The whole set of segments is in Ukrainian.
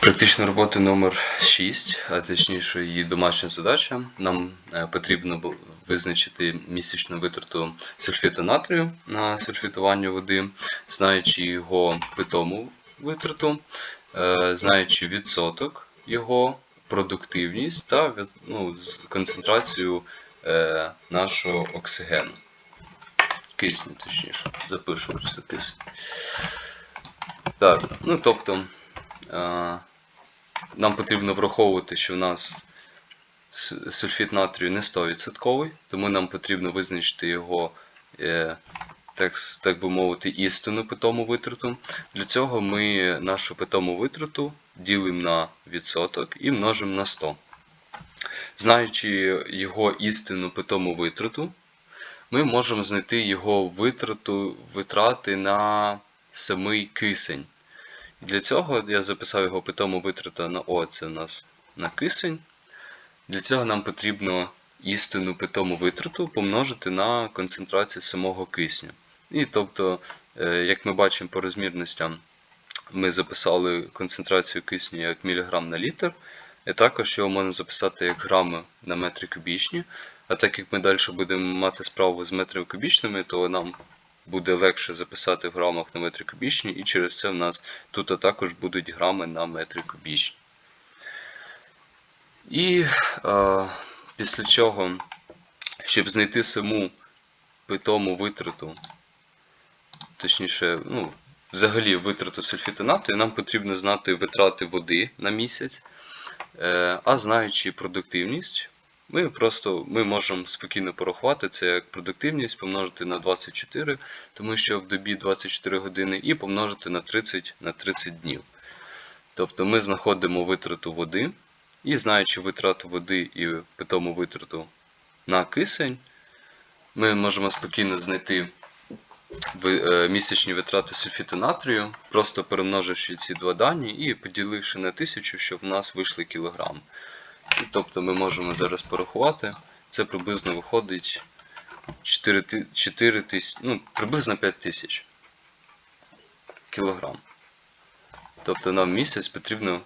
Практична робота номер 6, а точніше її домашня задача. Нам е, потрібно визначити місячну витрату сульфіту натрію на сульфітування води, знаючи його питому витрату, е, знаючи відсоток його, продуктивність та ну, концентрацію е, нашого оксигену. Кисню, точніше, це кисень. Так, ну тобто. Нам потрібно враховувати, що в нас с- сульфід натрію не 100%, тому нам потрібно визначити його, е, так, так би мовити, істинну питому витрату. Для цього ми нашу питому витрату ділимо на відсоток і множимо на 100. Знаючи його істинну питому витрату, ми можемо знайти його витрату, витрати на самий кисень. Для цього я записав його питому витрата на О, це у нас на кисень. Для цього нам потрібно істинну питому витрату помножити на концентрацію самого кисню. І тобто, е, як ми бачимо по розмірностям, ми записали концентрацію кисню як міліграм на літр, і також його можна записати як грами на метри кубічні. А так як ми далі будемо мати справу з метрами кубічними, то нам буде легше записати в грамах на метри кубічні, і через це в нас тут також будуть грами на метри кубічні. І е, після чого, щоб знайти саму питому витрату, точніше, ну, взагалі витрату сульфіту натрію, нам потрібно знати витрати води на місяць, е, а знаючи продуктивність, ми просто ми можемо спокійно порахувати це як продуктивність помножити на 24, тому що в добі 24 години, і помножити на 30 на 30 днів. Тобто ми знаходимо витрату води, і знаючи витрату води і питому витрату на кисень, ми можемо спокійно знайти е, місячні витрати сульфіту натрію, просто перемноживши ці два дані і поділивши на 1000, щоб в нас вийшли кілограми. Тобто ми можемо зараз порахувати. Це приблизно виходить 4, 4 тисяч, ну, приблизно 5 тисяч кілограм. Тобто нам місяць потрібно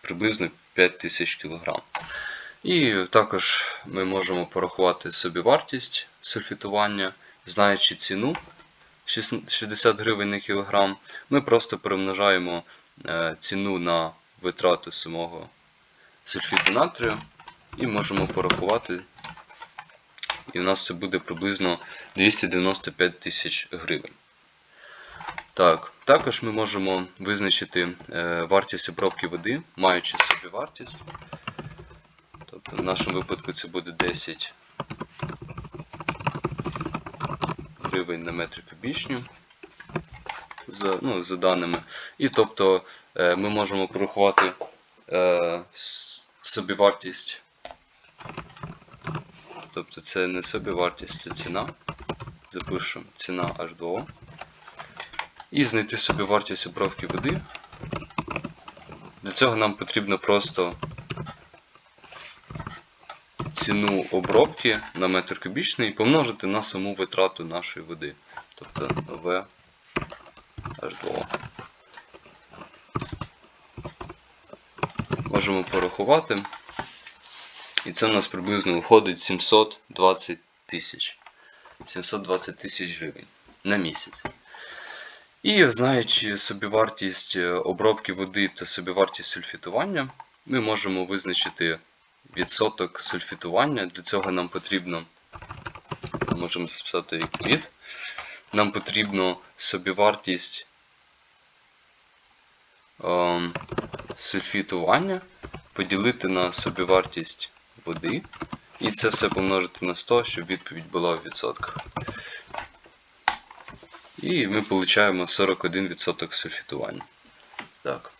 приблизно 5 тисяч кілограм. І також ми можемо порахувати собі вартість сульфітування, знаючи ціну 60 гривень на кілограм, ми просто перемножаємо е, ціну на витрату самого сульфіту натрію і можемо порахувати. І в нас це буде приблизно 295 тисяч гривень. Так, також ми можемо визначити е, вартість обробки води, маючи собі вартість. Тобто в нашому випадку це буде 10 гривень на метр кубічні за, ну, за даними. І тобто е, ми можемо порахувати е, собівартість. Тобто це не собівартість, це ціна. Запишемо ціна H2O. І знайти собівартість обробки води. Для цього нам потрібно просто ціну обробки на метр кубічний помножити на саму витрату нашої води. Тобто В H2O. Можемо порахувати. І це в нас приблизно виходить 720 тисяч. 720 тисяч гривень на місяць. І знаючи собівартість е, обробки води та собівартість сульфітування, ми можемо визначити відсоток сульфітування. Для цього нам потрібно, можемо записати від, нам потрібно собівартість ем, сульфітування поділити на собівартість води. І це все помножити на 100, щоб відповідь була в відсотках. І ми отримуємо 41% сульфітування. Так.